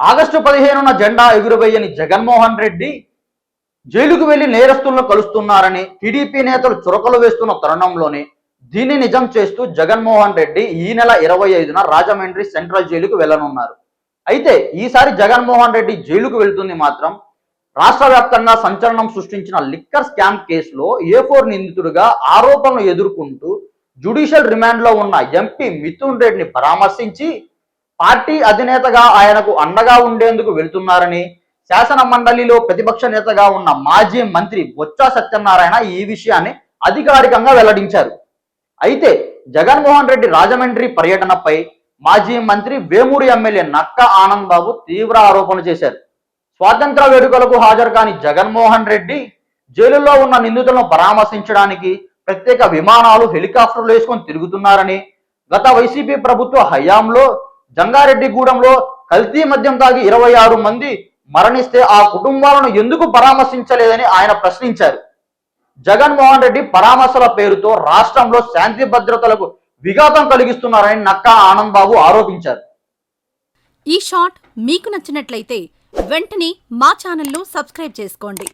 August పదిహేనున జెండా ఎగురవేయని జగన్మోహన్ రెడ్డి జైలుకు వెళ్ళి నేరస్తులను కలుస్తున్నారని టీడీపీ నేతలు చురకలు వేస్తున్న తరుణంలోనే దీన్ని నిజం చేస్తూ జగన్మోహన్ రెడ్డి ఈ నెల ఇరవై ఐదున రాజమండ్రి సెంట్రల్ జైలుకు వెళ్ళనున్నారు అయితే ఈసారి జగన్మోహన్ రెడ్డి జైలుకు వెళ్తుంది మాత్రం రాష్ట్ర వ్యాప్తంగా సంచలనం సృష్టించిన లిక్కర్ స్కామ్ కేసులో ఏ ఫోర్ నిందితుడిగా ఆరోపణలు ఎదుర్కొంటూ జ్యుడిషియల్ రిమాండ్లో ఉన్న ఎంపీ మిథున్ రెడ్డిని పరామర్శించి పార్టీ అధినేతగా ఆయనకు అండగా ఉండేందుకు వెళ్తున్నారని శాసన మండలిలో ప్రతిపక్ష నేతగా ఉన్న మాజీ మంత్రి బొత్స సత్యనారాయణ ఈ విషయాన్ని అధికారికంగా వెల్లడించారు. అయితే జగన్మోహన్ రెడ్డి రాజమండ్రి పర్యటనపై మాజీ మంత్రి వేమూరి ఎమ్మెల్యే నక్క ఆనంద్ బాబు తీవ్ర ఆరోపణలు చేశారు. స్వాతంత్ర వేడుకలకు హాజరు కాని జగన్మోహన్ రెడ్డి జైలులో ఉన్న నిందితులను పరామర్శించడానికి ప్రత్యేక విమానాలు హెలికాప్టర్లు వేసుకొని తిరుగుతున్నారని గత వైసీపీ ప్రభుత్వ హయాంలో జంగారెడ్డిగూడెంలో కల్తీ మద్యం తాగి ఇరవై ఆరు మంది మరణిస్తే ఆ కుటుంబాలను ఎందుకు పరామర్శించలేదని ఆయన ప్రశ్నించారు. జగన్మోహన్ రెడ్డి పరామర్శల పేరుతో రాష్ట్రంలో శాంతి భద్రతలకు విఘాతం కలిగిస్తున్నారని నక్కా ఆనంద్ బాబు ఆరోపించారు. ఈ షాట్ మీకు నచ్చినట్లయితే వెంటనే మా ఛానల్ను సబ్స్క్రైబ్ చేసుకోండి.